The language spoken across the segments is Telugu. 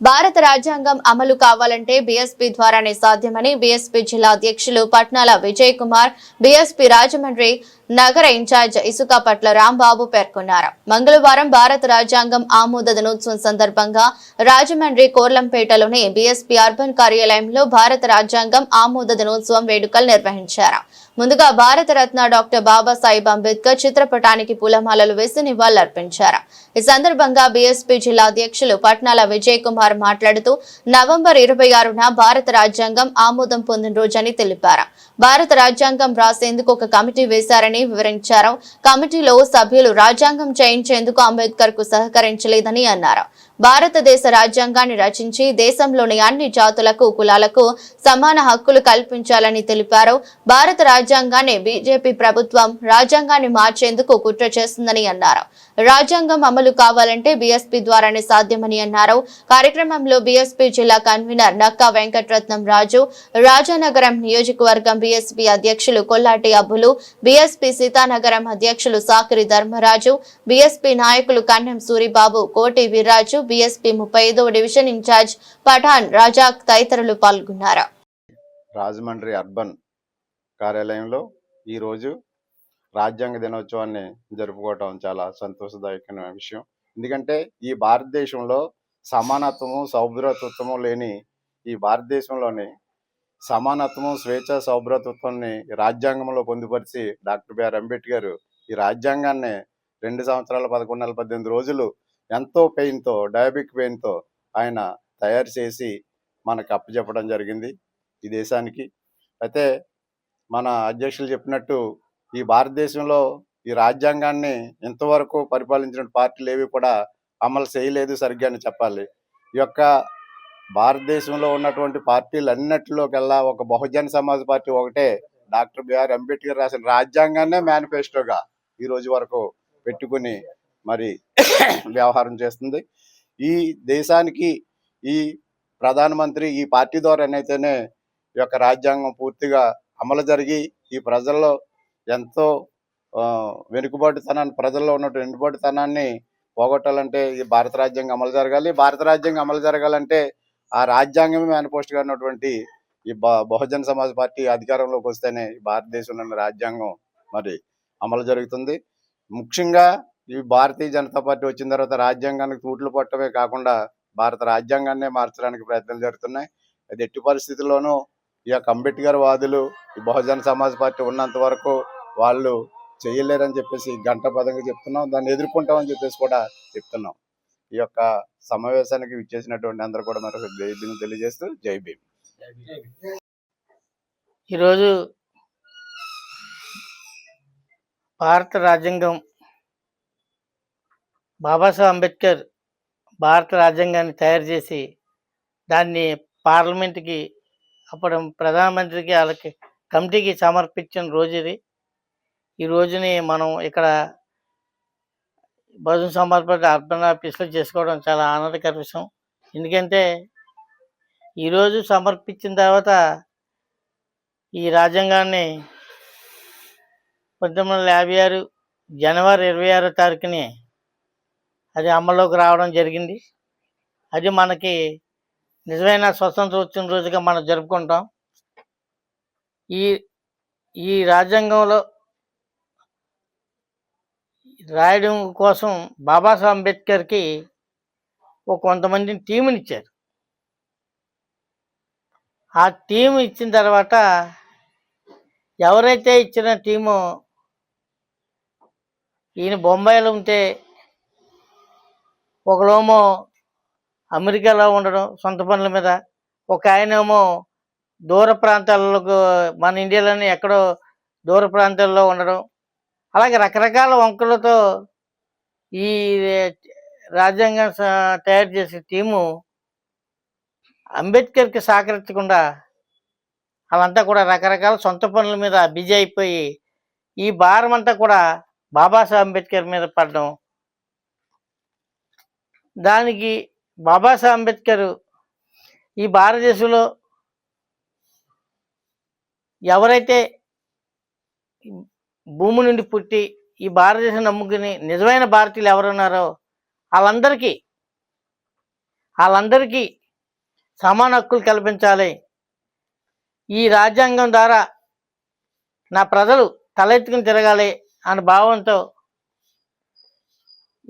భారత రాజ్యాంగం అమలు కావాలంటే బీఎస్పీ ద్వారానే సాధ్యమని బీఎస్పీ జిల్లా అధ్యక్షులు పట్నాల విజయ్ కుమార్ బీఎస్పీ రాజమండ్రి నగర ఇన్ఛార్జ్ ఇసుక పట్ల రాంబాబు పేర్కొన్నారు. మంగళవారం భారత రాజ్యాంగం ఆమోద దినోత్సవం సందర్భంగా రాజమండ్రి కోర్లంపేటలోని బీఎస్పీ అర్బన్ కార్యాలయంలో భారత రాజ్యాంగం ఆమోద దినోత్సవం వేడుకలు నిర్వహించారు. ముందుగా భారత రత్న డాక్టర్ బాబాసాహెబ్ అంబేద్కర్ చిత్రపటానికి పూలమాలలు వేసి నివాళులర్పించారు. ఈ సందర్భంగా బీఎస్పీ జిల్లా అధ్యక్షులు పట్నాల విజయ్ కుమార్ మాట్లాడుతూ నవంబర్ ఇరవై ఆరున భారత రాజ్యాంగం ఆమోదం పొందిన రోజని తెలిపారు. భారత రాజ్యాంగం రాసేందుకు ఒక కమిటీ వేశారని వివరించారు. కమిటీలో సభ్యులు రాజ్యాంగం చేయించేందుకు అంబేద్కర్కు సహకరించలేదని అన్నారు. భారతదేశ రాజ్యాంగాన్ని రచించి దేశంలోని అన్ని జాతులకు కులాలకు సమాన హక్కులు కల్పించాలని తెలిపారు. భారత రాజ్యాంగాన్ని బీజేపీ ప్రభుత్వం రాజ్యాంగాన్ని మార్చేందుకు కుట్ర చేస్తుందని అన్నారు. రాజ్యాంగం అమలు కావాలంటే బీఎస్పీ ద్వారానే సాధ్యమని అన్నారు. కార్యక్రమంలో బీఎస్పీ జిల్లా కన్వీనర్ నక్కా వెంకటరత్నం రాజు రాజానగరం నియోజకవర్గం బీఎస్పీ అధ్యక్షులు కొల్లాటి అబ్బులు బీఎస్పీ సీతానగరం అధ్యక్షులు సాకిరి ధర్మరాజు బీఎస్పీ నాయకులు కన్నెం సూరిబాబు కోటి వీర్రాజు బీఎస్పీ ముప్పై ఐదవ డివిజన్ ఇన్ఛార్జ్ పఠాన్ రాజాక్ తదితరులు పాల్గొన్నారు. రాజమండ్రి అర్బన్ కార్యాలయంలో ఈరోజు రాజ్యాంగ దినోత్సవాన్ని జరుపుకోవటం చాలా సంతోషదాయకమైన విషయం. ఎందుకంటే ఈ భారతదేశంలో సమానత్వము సౌభ్రతత్వము లేని ఈ భారతదేశంలోని సమానత్వము స్వేచ్ఛ సౌభ్రతత్వాన్ని రాజ్యాంగంలో పొందుపరిచి డాక్టర్ బిఆర్ అంబేద్కర్ ఈ రాజ్యాంగాన్ని రెండు సంవత్సరాల పదకొండు నెలల పద్దెనిమిది రోజులు ఎంతో పెయిన్తో డయాబిక్ పెయిన్తో ఆయన తయారు చేసి మనకు అప్పచెప్పడం జరిగింది ఈ దేశానికి. అయితే మన అధ్యక్షులు చెప్పినట్టు ఈ భారతదేశంలో ఈ రాజ్యాంగాన్ని ఇంతవరకు పరిపాలించిన పార్టీలు ఏవి కూడా అమలు చేయలేదు సరిగ్గా అని చెప్పాలి. ఈ యొక్క భారతదేశంలో ఉన్నటువంటి పార్టీలు అన్నిటిలోకెల్లా ఒక బహుజన సమాజ్ పార్టీ ఒకటే డాక్టర్ బిఆర్ అంబేద్కర్ రాసిన రాజ్యాంగాన్నే మేనిఫెస్టోగా ఈ రోజు వరకు పెట్టుకుని మరి వ్యవహారం చేస్తుంది. ఈ దేశానికి ఈ ప్రధానమంత్రి ఈ పార్టీ ద్వారానైతేనే ఈ యొక్క రాజ్యాంగం పూర్తిగా అమలు జరిగి ఈ ప్రజల్లో ఎంతో వెనుకబాటుతనాన్ని ప్రజల్లో ఉన్న వెనుకబాటుతనాన్ని పోగొట్టాలంటే ఈ భారత రాజ్యాంగం అమలు జరగాలి. భారత రాజ్యాంగం అమలు జరగాలంటే ఆ రాజ్యాంగమే మేనిఫెస్టోగా ఉన్నటువంటి ఈ బ- బహుజన సమాజ్ పార్టీ అధికారంలోకి వస్తేనే ఈ రాజ్యాంగం మరి అమలు జరుగుతుంది. ముఖ్యంగా ఇవి భారతీయ జనతా పార్టీ వచ్చిన తర్వాత రాజ్యాంగానికి తూట్లు పట్టమే కాకుండా భారత రాజ్యాంగాన్నే మార్చడానికి ప్రయత్నాలు జరుగుతున్నాయి. అది ఎట్టి పరిస్థితుల్లోనూ ఈ యొక్క అంబేద్కర్ వాదులు ఈ బహుజన సమాజ్ పార్టీ ఉన్నంత వరకు వాళ్ళు చేయలేరని చెప్పేసి గంట పదంగా చెప్తున్నాం. దాన్ని ఎదుర్కొంటామని చెప్పేసి కూడా చెప్తున్నాం. ఈ యొక్క సమావేశానికి విచ్చేసినటువంటి అందరూ కూడా మరొక జై భీమ్ తెలియజేస్తూ జై భీమ్. ఈరోజు భారత రాజ్యాంగం బాబాసాహెబ్ అంబేద్కర్ భారత రాజ్యాంగాన్ని తయారు చేసి దాన్ని పార్లమెంట్కి అప్పుడు ప్రధానమంత్రికి వాళ్ళకి కమిటీకి సమర్పించిన రోజు ఇది. ఈ రోజుని మనం ఇక్కడ భోజనం సమర్పణ అర్బన్ ఆఫీస్లో చేసుకోవడం చాలా ఆనందకర విషయం. ఎందుకంటే ఈరోజు సమర్పించిన తర్వాత ఈ రాజ్యాంగాన్ని పంతొమ్మిది వందల యాభై ఆరు జనవరి ఇరవై ఆరో తారీఖుని అది అమల్లోకి రావడం జరిగింది. అది మనకి నిజమైన స్వతంత్ర వచ్చిన రోజుగా మనం జరుపుకుంటాం. ఈ ఈ రాజ్యాంగంలో రాయడం కోసం బాబాసాహెబ్ అంబేద్కర్కి ఒక కొంతమందిని టీముని ఇచ్చారు. ఆ టీం ఇచ్చిన తర్వాత ఎవరైతే ఇచ్చిన టీము ఈయన బొంబాయిలో ఉంటే ఒకలోమో అమెరికాలో ఉండడం సొంత పనుల మీద ఒక ఆయనేమో దూర ప్రాంతాలకు మన ఇండియాలోనే ఎక్కడో దూర ప్రాంతాల్లో ఉండడం. అలాగే రకరకాల వంకలతో ఈ రాజ్యాంగం తయారు చేసే టీము అంబేద్కర్కి సహకరించకుండా వాళ్ళంతా కూడా రకరకాల సొంత పనుల మీద బిజీ అయిపోయి ఈ భారం అంతా కూడా బాబాసాహెబ్ అంబేద్కర్ మీద పడడం దానికి బాబాసాహెబ్ అంబేద్కర్ ఈ భారతదేశంలో ఎవరైతే భూమి నుండి పుట్టి ఈ భారతదేశం నమ్ముకుని నిజమైన భారతీయులు ఎవరున్నారో వాళ్ళందరికీ వాళ్ళందరికీ సమాన హక్కులు కల్పించాలి. ఈ రాజ్యాంగం ద్వారా నా ప్రజలు తలెత్తుకుని తిరగాలి అనే భావంతో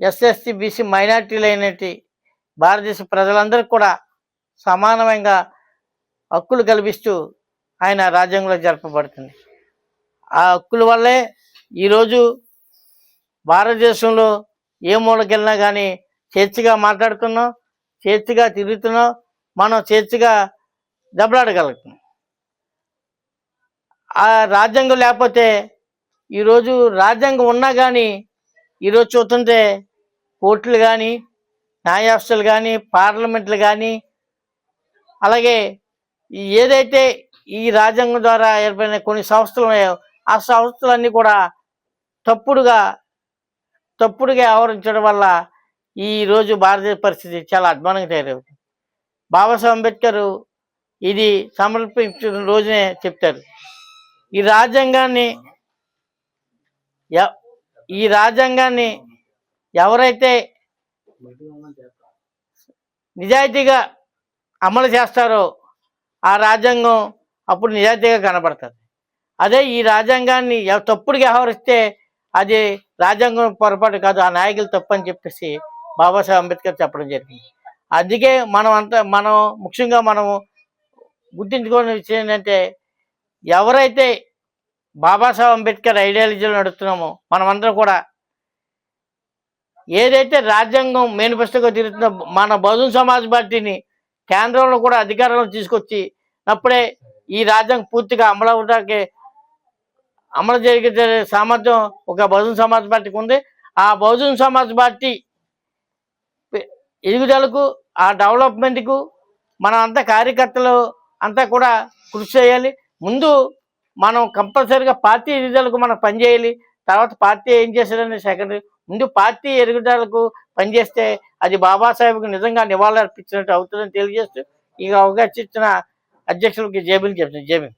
ఎస్ఎస్సి బీసీ మైనార్టీలైనటి భారతదేశ ప్రజలందరికీ కూడా సమానమైన హక్కులు కల్పిస్తూ ఆయన రాజ్యాంగంలో జరపబడుతుంది. ఆ హక్కుల వల్లే ఈరోజు భారతదేశంలో ఏ మూలకెళ్ళినా కానీ చేర్చిగా మాట్లాడుతున్నాం చేర్చిగా తిరుగుతున్నాం మనం చేర్చిగా దెబ్బలాడగలుగుతున్నాం. ఆ రాజ్యాంగం లేకపోతే ఈరోజు రాజ్యాంగం ఉన్నా కానీ ఈరోజు చూస్తుంటే కోర్టులు కానీ న్యాయస్థలు కానీ పార్లమెంట్లు కానీ అలాగే ఏదైతే ఈ రాజ్యాంగం ద్వారా ఏర్పడిన కొన్ని సంస్థలు ఉన్నాయో ఆ సంస్థలన్నీ కూడా తప్పుడుగా తప్పుడుగా వ్యవహరించడం వల్ల ఈ రోజు భారతదేశ పరిస్థితి చాలా అధ్వానంగా తయారవుతుంది. బాబాసాహెబ్ అంబేద్కర్ ఇది సమర్పించిన రోజునే చెప్తారు. ఈ రాజ్యాంగాన్ని ఈ రాజ్యాంగాన్ని ఎవరైతే నిజాయితీగా అమలు చేస్తారో ఆ రాజ్యాంగం అప్పుడు నిజాయితీగా కనబడుతుంది. అదే ఈ రాజ్యాంగాన్ని తప్పుడు వ్యవహరిస్తే అది రాజ్యాంగం పొరపాటు కాదు ఆ నాయకులు తప్పు అని చెప్పేసి బాబాసాహెబ్ అంబేద్కర్ చెప్పడం జరిగింది. అందుకే మనం అంత మనం ముఖ్యంగా మనం గుర్తించుకోని విషయం ఏంటంటే ఎవరైతే బాబాసాహెబ్ అంబేద్కర్ ఐడియాలజీలో నడుస్తున్నామో మనమందరం కూడా ఏదైతే రాజ్యాంగం మేనిఫెస్టోగా తిరుగుతుందో మన బహుజన్ సమాజ్ పార్టీని కేంద్రంలో కూడా అధికారంలో తీసుకొచ్చి అప్పుడే ఈ రాజ్యాంగం పూర్తిగా అమలు అవడానికి అమలు జరిగే సామర్థ్యం ఒక బహుజన్ సమాజ్ పార్టీకి ఉంది. ఆ బహుజన్ సమాజ్ పార్టీ ఎదుగుదలకు ఆ డెవలప్మెంట్కు మనం అంతా కార్యకర్తలు అంతా కూడా కృషి చేయాలి. ముందు మనం కంపల్సరీగా పార్టీ ఎదుగుదలకు మనం పనిచేయాలి. తర్వాత పార్టీ ఏం చేశారని సెకండరీ ముందు పార్టీ ఎదుగుదలకు పనిచేస్తే అది బాబాసాహెబ్కి నిజంగా నివాళులు అర్పించినట్టు అవుతుందని తెలియజేస్తూ ఇక అవకాశం ఇచ్చిన అధ్యక్షులకి జేబీలు చెప్తుంది జేబీ